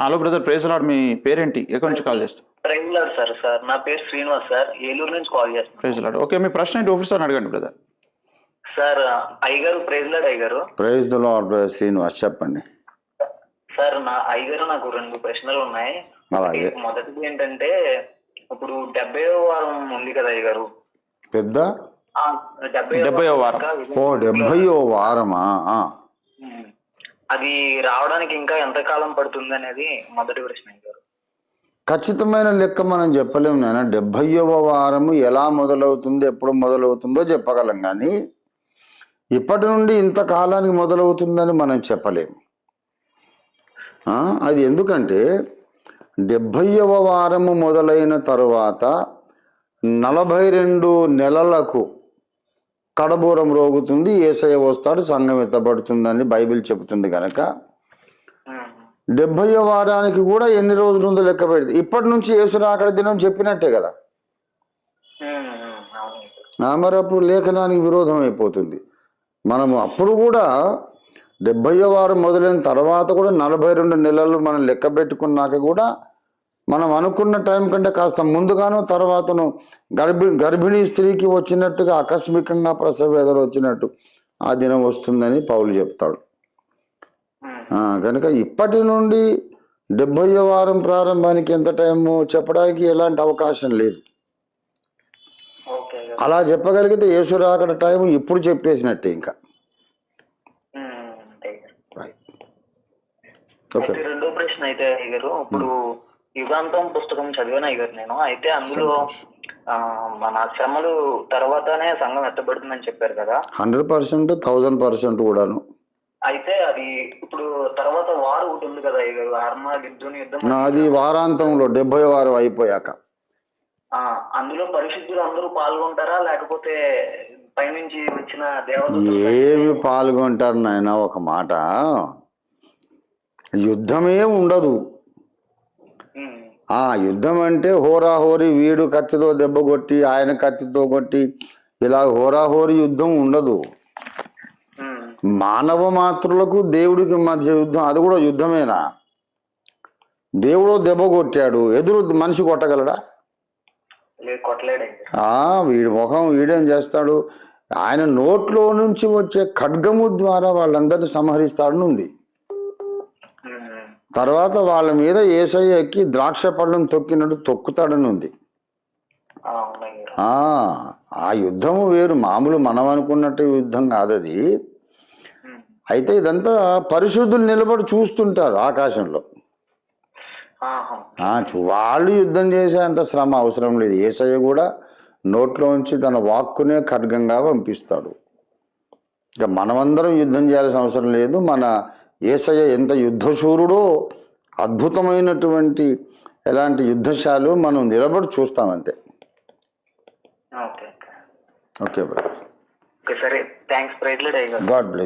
Hello brother praise lord మీ పేరేంటి? ఎక్కడి నుంచి కాల్ చేస్తాం రెగ్యులర్ సార్ సార్. నా పేరు శ్రీనివాస్ సార్. ఏలూరు నుంచి కాల్ చేస్తున్నాను. Praise lord. ఓకే మీ ప్రశ్న ఏంటి? ఆఫీసర్ అడగండి బ్రదర్. సార్ అయ్యగారు ప్రెసిడెంట్ అయ్యగారు. ప్రైజ్ ద లార్డ్ శ్రీనివాస్ చెప్పండి. సార్ నా అయ్యగారు నాకు రెండు ప్రశ్నలు ఉన్నాయి. అలాగే. మొదటిది ఏంటంటే ఇప్పుడు డెబ్బై వారం ఉంది కదా అయ్యగారు. పెద్ద? ఆ, డెబ్బై వారం. ఓ డెబ్భయో వారమా. అది రావడానికి ఇంకా ఎంత కాలం పడుతుంది అనేది మొదటి ప్రశ్న ఖచ్చితమైన లెక్క మనం చెప్పలేము నేను డెబ్భైవ వారము ఎలా మొదలవుతుందో ఎప్పుడు మొదలవుతుందో చెప్పగలం కానీ ఇప్పటి నుండి ఇంత కాలానికి మొదలవుతుందని మనం చెప్పలేము. అది ఎందుకంటే డెబ్భైవ వారము మొదలైన తరువాత నలభై రెండు నెలలకు కడబూరం రోగుతుంది ఏసయ వస్తాడు సంఘం ఎత్తబడుతుందని బైబిల్ చెబుతుంది కనుక డెబ్బయో వారానికి కూడా ఎన్ని రోజులు ఉందో లెక్క పెడితే ఇప్పటి నుంచి యేసురాకడ దినం చెప్పినట్టే కదా. ఉమ్, మరి అప్పుడు లేఖనానికి విరోధం అయిపోతుంది. మనము అప్పుడు కూడా డెబ్బయో వారం మొదలైన తర్వాత కూడా నలభై రెండు నెలలు మనం లెక్క పెట్టుకున్నాక కూడా మనం అనుకున్న టైం కంటే కాస్త ముందుగాను తర్వాతను గర్భి గర్భిణీ స్త్రీకి వచ్చినట్టుగా ఆకస్మికంగా ప్రసవ వేదన వచ్చినట్టు ఆ దినం వస్తుందని పౌలు చెప్తాడు. కనుక ఇప్పటి నుండి డెబ్బై వారం ప్రారంభానికి ఎంత టైము చెప్పడానికి ఎలాంటి అవకాశం లేదు. అలా చెప్పగలిగితే యేసురాకడ టైం ఇప్పుడు చెప్పేసినట్టే ఇంకా. ఓకే రెండో ప్రశ్న అయితే ఇప్పుడు యుగాంతం పుస్తకం చదివాను అయ్యగారు నేను. అయితే అందులో మన శ్రమలు తర్వాతనే సంఘం ఎత్తబడుతుందని చెప్పారు కదా. హండ్రెడ్ పర్సెంట్ థౌజండ్ పర్సెంట్ కూడాను. అయితే అది ఇప్పుడు తర్వాత వారు ఒకటి ఉంది కదా అయ్యగారు ఆర్మా యుద్ధం యుద్ధం అది వారాంతంలో డెబ్బై వారం అయిపోయాక. అందులో పరిశుద్ధులు అందరూ పాల్గొంటారా? లేకపోతే పైనుంచి వచ్చిన దేవతలు ఏమి పాల్గొంటారు నాయన ఒక మాట. యుద్ధమే ఉండదు. ఆ యుద్ధం అంటే హోరాహోరీ వీడు కత్తితో దెబ్బ కొట్టి ఆయన కత్తితో కొట్టి ఇలా హోరాహోరీ యుద్ధం ఉండదు. మానవ మాతృలకు దేవుడికి మధ్య యుద్ధం అది కూడా యుద్ధమేనా? దేవుడు దెబ్బ కొట్టాడు ఎదురు మనిషి కొట్టగలడా? వీడి ముఖం వీడేం చేస్తాడు? ఆయన నోట్లో నుంచి వచ్చే ఖడ్గము ద్వారా వాళ్ళందరినీ సంహరిస్తాడని ఉంది ఉమ్, తర్వాత వాళ్ళ మీద ఏసయ్య ఎక్కి ద్రాక్ష పళ్ళను తొక్కినట్టు తొక్కుతాడని ఉంది ఆ, యుద్ధము వేరు. మామూలు మనం అనుకున్నట్టు యుద్ధం కాదది. అయితే ఇదంతా పరిశుద్ధులు నిలబడి చూస్తుంటారు ఆకాశంలో. వాళ్ళు యుద్ధం చేసే అంత శ్రమ అవసరం లేదు. ఏసయ్య కూడా నోట్లోంచి తన వాక్కునే ఖడ్గంగా పంపిస్తాడు. ఇక మనమందరం యుద్ధం చేయాల్సిన అవసరం లేదు. మన ఏసయ్య ఎంత యుద్ధశూరుడో అద్భుతమైనటువంటి ఎలాంటి యుద్ధశాలు మనం నిలబడి చూస్తామంతే ఓకే ఓకే. బ్రదర్ ఓకే సరే. థ్యాంక్స్ ప్రైజ్లెడ్ అయ్యగారు గాడ్ బ్లెస్